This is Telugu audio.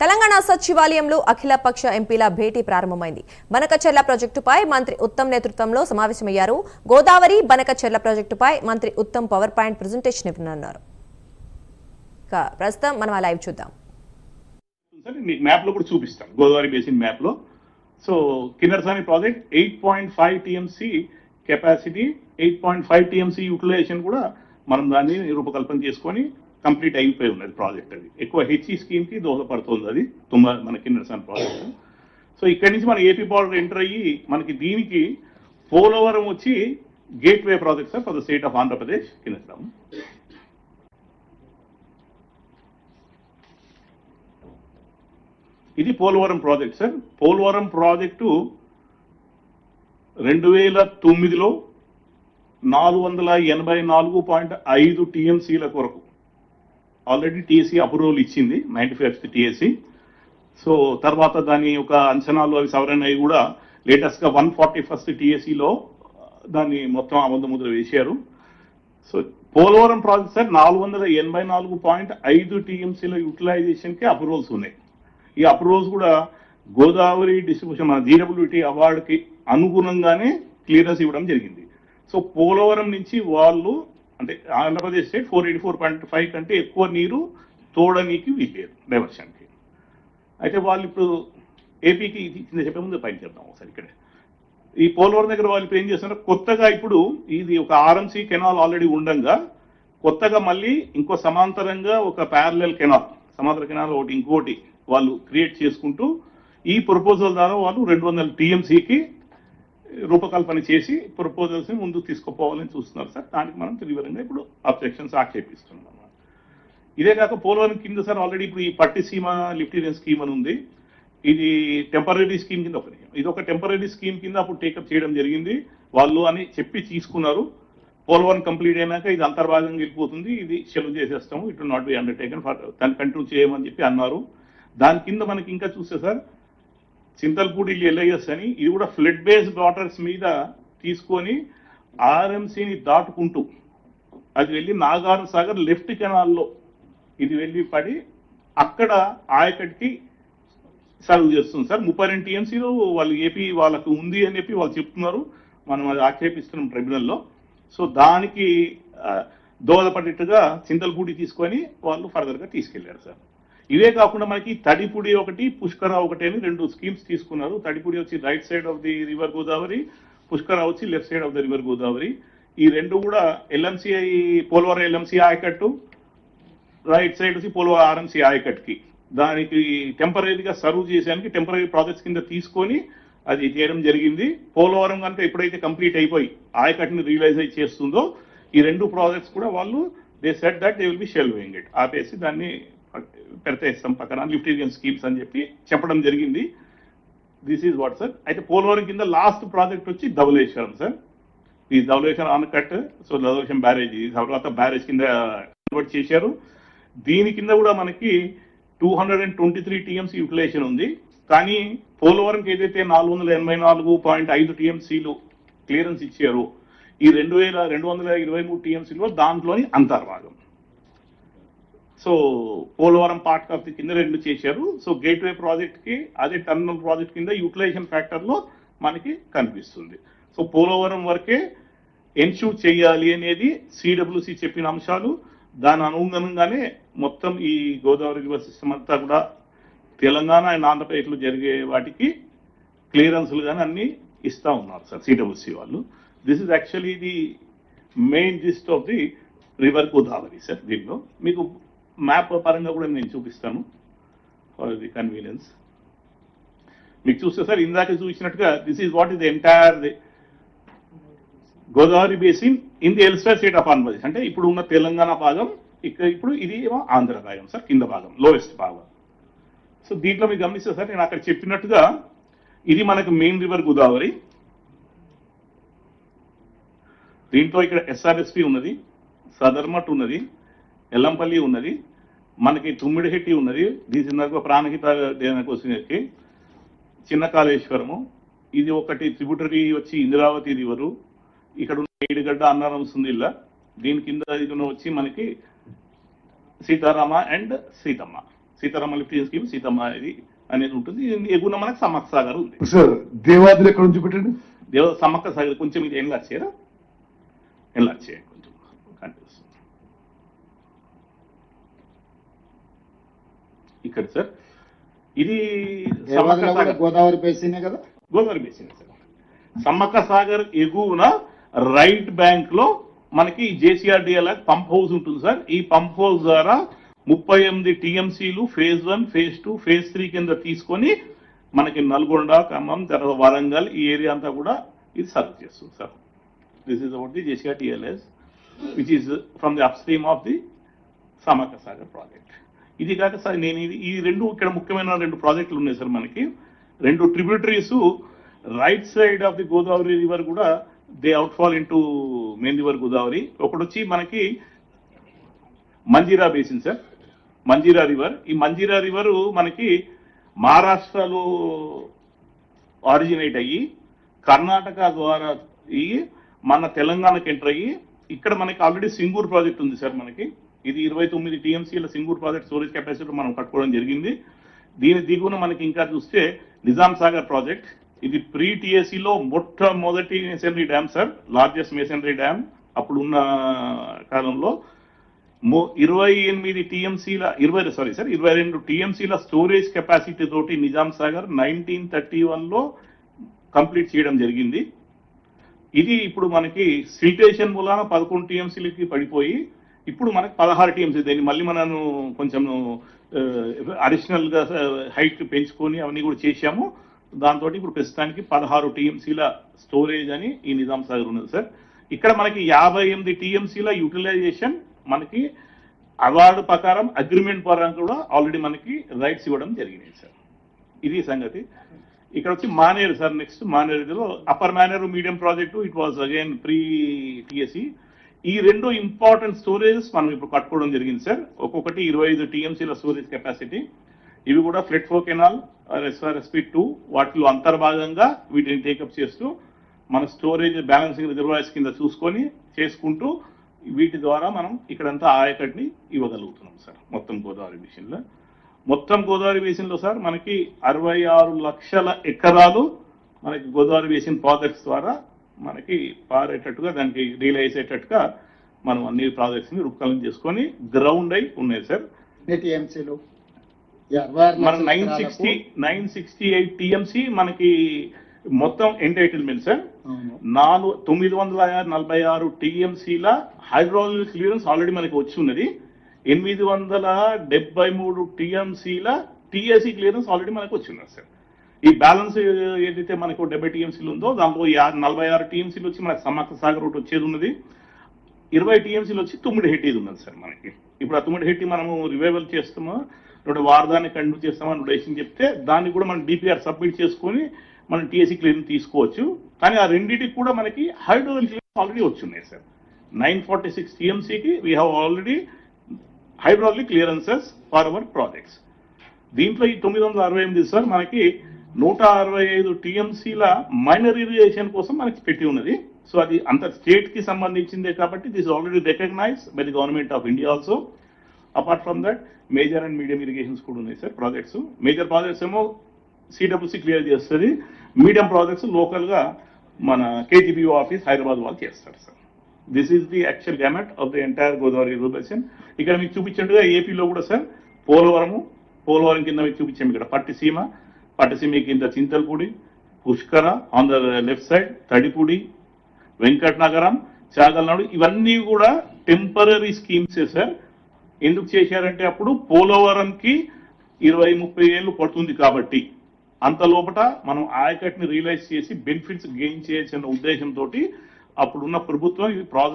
తెలంగాణ సచివాలయంలో అఖిలపక్ష ఎంపీల భేటీ ప్రారంభమైంది. బనకచెర్ల ప్రాజెక్టుపై మంత్రి ఉత్తమ్ నేతృత్వంలో సమావేశమయ్యారు. గోదావరి బనకచెర్ల ప్రాజెక్టుపై మంత్రి ఉత్తమ్ పవర్ పాయింట్ ప్రజెంటేషన్ ఇవ్వనున్నారు. ప్రస్తుతం మనం ఆ లైవ్ చూద్దాం. మీకు మ్యాప్లో కూడా చూపిస్తాను. గోదావరి బేసిన్ మ్యాప్లో so Kinnersani project eight point five TMC capacity eight point five TMC utilization కూడా మనం దాన్ని రూపకల్పన చేసుకొని కంప్లీట్ అయిపోయి ఉన్నది ప్రాజెక్ట్ అది. ఎక్కువ హెచ్ఈ స్కీమ్కి దోహదపడుతుంది అది. తుమ్మ మన కిన్నరసాని ప్రాజెక్ట్. సో ఇక్కడి నుంచి మన ఏపీ బార్డర్ ఎంటర్ అయ్యి మనకి దీనికి పోలవరం వచ్చి gateway project sir for the state of Andhra Pradesh Kinnerasani ఇది Polavaram project sir Polavaram project రెండు వేల తొమ్మిదిలో నాలుగు వందల ఎనభై నాలుగు పాయింట్ ఐదు టీఎంసీల కొరకు ఆల్రెడీ టీఎస్సీ అప్రూవల్ ఇచ్చింది నైన్టీ ఫైవ్ టీఎస్సీ. సో తర్వాత దాని యొక్క అంచనాలు అవి సవరణ అవి కూడా లేటెస్ట్గా వన్ ఫార్టీ ఫస్ట్ టీఎస్సీలో దాన్ని మొత్తం ఆమోద ముద్ర వేశారు. సో పోలవరం ప్రాజెక్ట్ సార్ నాలుగు వందల ఎనభై నాలుగు పాయింట్ ఐదు టీఎంసీల యూటిలైజేషన్కి అప్రూవల్స్ ఉన్నాయి. ఈ అప్రూవల్స్ కూడా గోదావరి డిస్ట్రిబ్యూషన్ మన జీడబ్ల్యూటీ అవార్డుకి అనుగుణంగానే క్లియరెన్స్ ఇవ్వడం జరిగింది. సో పోలవరం నుంచి వాళ్ళు అంటే Andhra Pradesh side four eighty four point five కంటే ఎక్కువ నీరు తోడనీకి వీల్లేదు డైవర్షన్కి. అయితే వాళ్ళు ఇప్పుడు ఏపీకి ఇది కింద చెప్పే ముందు పైన చెప్దాం ఒకసారి ఇక్కడ. ఈ పోలవరం దగ్గర వాళ్ళు ఇప్పుడు ఏం చేస్తున్నారు? కొత్తగా ఇప్పుడు ఇది ఒక ఆర్ఎంసీ కెనాల్ ఆల్రెడీ ఉండంగా కొత్తగా మళ్ళీ ఇంకో సమాంతరంగా ఒక ప్యారలల్ కెనాల్ సమాంతర కెనాల్ ఒకటి ఇంకోటి వాళ్ళు క్రియేట్ చేసుకుంటూ ఈ ప్రపోజల్ ద్వారా వాళ్ళు రెండు వందల టీఎంసీకి రూపకల్పన చేసి ప్రపోజల్స్ని ముందుకు తీసుకుపోవాలని చూస్తున్నారు సార్. దానికి మనం తీవ్రంగా ఇప్పుడు అబ్జెక్షన్స్ ఆక్షేపిస్తున్నాం. అన్నమాట. ఇదే కాక పోలవరం కింద సార్ ఆల్రెడీ ఇప్పుడు ఈ పట్టిసీమ లిఫ్టిరియన్ స్కీమ్ అని ఉంది. ఇది టెంపరీ స్కీమ్ కింద ఒక ఇది ఒక టెంపరీ స్కీమ్ కింద అప్పుడు టేకప్ చేయడం జరిగింది. వాళ్ళు అని చెప్పి తీసుకున్నారు. పోలవరం కంప్లీట్ అయినాక ఇది అంతర్భాగంగా వెళ్ళిపోతుంది. ఇది సెలవు చేసేస్తాము. It not be undertaken for దాన్ని కంటిన్యూ చేయమని చెప్పి అన్నారు. దాని కింద మనకి ఇంకా చూస్తే సార్ చింతల్పూడి ఎల్ఐఎస్ అని ఇది కూడా ఫ్లడ్ బేస్డ్ వాటర్స్ మీద తీసుకొని ఆర్ఎంసీని దాటుకుంటూ అది వెళ్ళి నాగార్జున సాగర్ లెఫ్ట్ కెనాల్లో ఇది వెళ్ళి పడి అక్కడ ఆయకట్కి సర్వ్ చేస్తుంది సార్. ముప్పై రెండు టీఎంసీలు వాళ్ళు ఏపీ వాళ్ళకు ఉంది అని చెప్పి వాళ్ళు చెప్తున్నారు. మనం అది ఆక్షేపిస్తున్నాం ట్రిబ్యునల్లో. సో దానికి దోహదపడేట్టుగా చింతలపూడి తీసుకొని వాళ్ళు ఫర్దర్గా తీసుకెళ్ళారు సార్. ఇవే కాకుండా మనకి తడిపుడి ఒకటి పుష్కర ఒకటి అని రెండు స్కీమ్స్ తీసుకున్నారు. తడిపుడి వచ్చి right side of the river Godavari Pushkara వచ్చి left side of the river Godavari. ఈ రెండు కూడా ఎల్ఎంసీఐ పోలవరం ఎల్ఎంసీ ఆయకట్టు. రైట్ సైడ్ వచ్చి పోలవరం ఆర్ఎంసీ ఆయకట్కి దానికి టెంపరీగా సర్వ్ చేసేదానికి టెంపరీ ప్రాజెక్ట్స్ కింద తీసుకొని అది చేయడం జరిగింది. పోలవరం కనుక ఎప్పుడైతే కంప్లీట్ అయిపోయి ఆయకట్ని రియలైజ్ చేస్తుందో ఈ రెండు ప్రాజెక్ట్స్ కూడా వాళ్ళు they said that they will be shelving it ఆపేసి దాన్ని పెడతేస్తాం పక్కన లిఫ్టీరియన్ స్కీమ్స్ అని చెప్పి చెప్పడం జరిగింది. దిస్ ఈజ్ వాట్ సార్ అయితే పోలవరం కింద లాస్ట్ ప్రాజెక్ట్ వచ్చి ధవలేశ్వరం సార్ ఈ ధవలేశ్వరం ఆనకట్ సో ధవలేశ్వరం బ్యారేజ్ తర్వాత బ్యారేజ్ కింద కన్వర్ట్ చేశారు. దీని కింద కూడా మనకి two hundred and twenty three TMC utilization ఉంది. కానీ పోలవరంకి ఏదైతే నాలుగు వందల ఎనభై నాలుగు పాయింట్ ఐదు టీఎంసీలు క్లియరెన్స్ ఇచ్చారు ఈ రెండు వేల రెండు వందల ఇరవై మూడు టీఎంసీలో దాంట్లోని అంతర్భాగం. So Polavaram part of the కింద రెండు చేశారు. సో గేట్వే ప్రాజెక్ట్కి అదే టర్మినల్ ప్రాజెక్ట్ కింద యూటిలైజేషన్ ఫ్యాక్టర్లో మనకి కనిపిస్తుంది. సో పోలవరం వరకే ఎన్షూర్ చేయాలి అనేది సిడబ్ల్యూసి చెప్పిన అంశాలు. దాని అనుగుణంగానే మొత్తం ఈ గోదావరి రివర్ సిస్టమ్ అంతా కూడా తెలంగాణ అండ్ ఆంధ్రప్రదేశ్లో జరిగే వాటికి క్లియరెన్స్లు కానీ అన్నీ ఇస్తూ ఉన్నారు సార్ సిడబ్ల్యూసి వాళ్ళు. This is actually the main gist of the river Godavari sir దీనిలో. మీకు మ్యాప్ పరంగా కూడా నేను చూపిస్తాను. ఫర్ ది కన్వీనియన్స్ మీకు చూస్తే సార్ ఇందాక చూసినట్టుగా this is what is the entire the Godavari basin in the erstwhile state of Andhra Pradesh అంటే ఇప్పుడు ఉన్న తెలంగాణ భాగం ఇక్కడ ఇప్పుడు ఇది ఏమో ఆంధ్ర భాగం సార్ కింద భాగం లోయెస్ట్ భాగం. సో దీంట్లో మీరు గమనిస్తే సార్ నేను అక్కడ చెప్పినట్టుగా ఇది మనకు మెయిన్ రివర్ గోదావరి దీంట్లో ఇక్కడ ఎస్ఆర్ఎస్పి ఉన్నది సదర్మట్ ఉన్నది ఎల్లంపల్లి ఉన్నది మనకి తుమ్మిడిహెట్టి ఉన్నది దీని ప్రాణహిత దేనకోసినకి చిన్న కాళేశ్వరము. ఇది ఒకటి ట్రిబ్యూటరీ వచ్చి ఇంద్రావతి రివరు. ఇక్కడ ఉన్న ఏడుగడ్డ అన్నారం సుందిల్ల. దీని కింద ఇది వచ్చి మనకి Sitarama and Seethamma. Sitarama lifting scheme Seethamma ఇది అనేది ఉంటుంది. ఎగున మనకు సమ్మక్క సాగర్ ఉంది. సార్ దేవాదులు ఎక్కడ నుంచి పెట్టండి దేవ సమ్మక్క సాగర్ కొంచెం ఇది ఏం వచ్చారా ఏం వచ్చాయి కొంచెం కనిపిస్తుంది ఇక్కడ సార్ ఇది గోదావరి బేసినే కదా? గోదావరి బేసిన్ సార్ సమ్మక్క సాగర్ ఎగువన రైట్ బ్యాంక్లో మనకి జేసీఆర్డిఎల్ పంప్ హౌస్ ఉంటుంది సార్ ఈ పంప్ హౌస్ ద్వారా ముప్పై ఎనిమిది టీఎంసీలు phase one phase two phase three కింద తీసుకొని మనకి నల్గొండ ఖమ్మం తర్వాత వరంగల్ ఈ ఏరియా అంతా కూడా ఇది సర్వ్ చేస్తుంది sir this is about the JCRDLS which is from the upstream of the Sammakka Sagar project ఇది కాక సార్ నేను ఇది ఈ రెండు ఇక్కడ ముఖ్యమైన రెండు ప్రాజెక్టులు ఉన్నాయి సార్ మనకి. రెండు tributaries right side of the Godavari river కూడా they outfall into main river Godavari ఒకటి వచ్చి మనకి Manjira basin sir. Manjira river ఈ మంజీరా రివర్ మనకి మహారాష్ట్రలో ఆరిజినేట్ అయ్యి కర్ణాటక ద్వారా అయ్యి మన తెలంగాణకి ఎంటర్ అయ్యి ఇక్కడ మనకి ఆల్రెడీ సింగూర్ ప్రాజెక్ట్ ఉంది సార్ మనకి. ఇది ఇరవై తొమ్మిది టీఎంసీల సింగూర్ ప్రాజెక్ట్ స్టోరేజ్ కెపాసిటీ మనం కట్టుకోవడం జరిగింది. దీని దిగువన మనకి ఇంకా చూస్తే నిజాం సాగర్ ప్రాజెక్ట్. ఇది ప్రీ టీఎస్సీలో మొట్టమొదటి masonry dam sir. Largest masonry dam అప్పుడు ఉన్న కాలంలో. మో- ఇరవై ఎనిమిది టీఎంసీల ఇరవై సారీ సార్ ఇరవై రెండు టీఎంసీల స్టోరేజ్ కెపాసిటీ తోటి నిజాం సాగర్ నైన్టీన్ థర్టీ వన్లో కంప్లీట్ చేయడం జరిగింది. ఇది ఇప్పుడు మనకి సిల్టేషన్ మూలాన పదకొండు టీఎంసీలకి పడిపోయి ఇప్పుడు మనకు పదహారు టీమ్స్ దీన్ని మళ్ళీ మనను కొంచెం అడిషనల్గా హైట్ పెంచుకొని అవన్నీ కూడా చేశాము. దాంతో ఇప్పుడు ప్రస్తుతానికి పదహారు టీఎంసీల స్టోరేజ్ అని ఈ నిజాం సాగర్ ఉన్నది సార్. ఇక్కడ మనకి యాభై ఎనిమిది టీఎంసీల యూటిలైజేషన్ మనకి అవార్డు ప్రకారం అగ్రిమెంట్ ప్రకారం కూడా ఆల్రెడీ మనకి రైట్స్ ఇవ్వడం జరిగినాయి సార్. ఇది సంగతి. ఇక్కడ వచ్చి Maneru sir next మానేరులో upper Maneru medium project it was again pre TSC ఈ రెండు ఇంపార్టెంట్ స్టోరేజెస్ మనం ఇప్పుడు కట్టుకోవడం జరిగింది సార్ ఒక్కొక్కటి ఇరవై ఐదు టీఎంసీల స్టోరేజ్ కెపాసిటీ ఇవి కూడా flood flow canal SRSP two వాటిలో అంతర్భాగంగా వీటిని టేకప్ చేస్తూ మన స్టోరేజ్ బ్యాలెన్సింగ్ రిజర్వాయర్స్ కింద చూసుకొని చేసుకుంటూ వీటి ద్వారా మనం ఇక్కడంతా ఆయకట్ని ఇవ్వగలుగుతున్నాం సార్ మొత్తం గోదావరి బేసిన్లో మొత్తం గోదావరి బేసిన్లో సార్ మనకి అరవై ఆరు లక్షల ఎకరాలు మనకి గోదావరి బేసిన్ ప్రాజెక్ట్స్ ద్వారా మనకి పారేటట్టుగా దానికి రియలైజ్ అయ్యేటట్టుగా మనం అన్ని ప్రాజెక్ట్స్ని రూపకల్పన చేసుకొని గ్రౌండ్ అయి ఉన్నాయి సార్. ఆరు మన nine sixty nine sixty eight TMC మనకి మొత్తం ఎంటైటిల్మెంట్ సార్. నాలుగు తొమ్మిది వందల నలభై ఆరు టీఎంసీల హైడ్రాలజీ క్లియరెన్స్ ఆల్రెడీ మనకి వచ్చి ఉన్నది. ఎనిమిది వందల డెబ్బై మూడు టీఎంసీల టీఎస్సీ క్లియరెన్స్ ఆల్రెడీ మనకు వచ్చి ఉన్నది సార్. ఈ బ్యాలెన్స్ ఏదైతే మనకు డెబ్బై టీఎంసీలు ఉందో దాంట్లో నలభై ఆరు టీఎంసీలు వచ్చి మనకి సమ్మక్క సాగర్ ఒకటి వచ్చేది ఉన్నది. ఇరవై టీఎంసీలు వచ్చి తుమ్మిడి హెట్టిది ఉన్నది సార్ మనకి. ఇప్పుడు ఆ తుమ్మిడి హెట్టి మనము రివైవల్ చేస్తామో రెండు వారదాన్ని కంటిన్యూ చేస్తామని డెసిషన్ చెప్తే దాన్ని కూడా మనం డిపిఆర్ సబ్మిట్ చేసుకొని మనం టీఎస్సీ క్లియర్ తీసుకోవచ్చు. కానీ ఆ రెండింటికి కూడా మనకి హైడ్రోజన్ క్లియరెన్స్ ఆల్రెడీ వచ్చున్నాయి sir. Nine forty six టీఎంసీకి we have already hydraulic clearances for our projects దీంట్లో ఈ తొమ్మిది వందల అరవై ఎనిమిది సార్ మనకి నూట అరవై ఐదు టీఎంసీల మైనర్ ఇరిగేషన్ కోసం మనకి పెట్టి ఉన్నది. సో అది అంత స్టేట్కి సంబంధించిందే కాబట్టి this already recognize by the government of India also apart from that major and medium irrigations కూడా ఉన్నాయి సార్ ప్రాజెక్ట్స్ మేజర్ ప్రాజెక్ట్స్ ఏమో సిడబ్ల్యూసి క్లియర్ చేస్తుంది. మీడియం ప్రాజెక్ట్స్ లోకల్గా మన కేజీబీ ఆఫీస్ హైదరాబాద్ వాళ్ళు చేస్తారు sir. This is the actual gamut of the entire Godavari river ఇక్కడ మీకు చూపించినట్టుగా ఏపీలో కూడా సార్ పోలవరము పోలవరం కింద మీకు చూపించాము ఇక్కడ పట్టిసీమ పట్టిసీమ కింద Chintalapudi Pushkara on the left side Tadipudi Venkatanagaram Chagalnadu ఇవన్నీ కూడా టెంపరీ స్కీమ్సే సార్. ఎందుకు చేశారంటే అప్పుడు పోలవరంకి ఇరవై ముప్పై ఏళ్ళు పడుతుంది కాబట్టి. అంత లోపట మనం ఆయకట్ని రియలైజ్ చేసి బెనిఫిట్స్ గెయిన్ చేయాల్సిన ఉద్దేశంతో అప్పుడున్న ప్రభుత్వం ఈ ప్రాజెక్ట్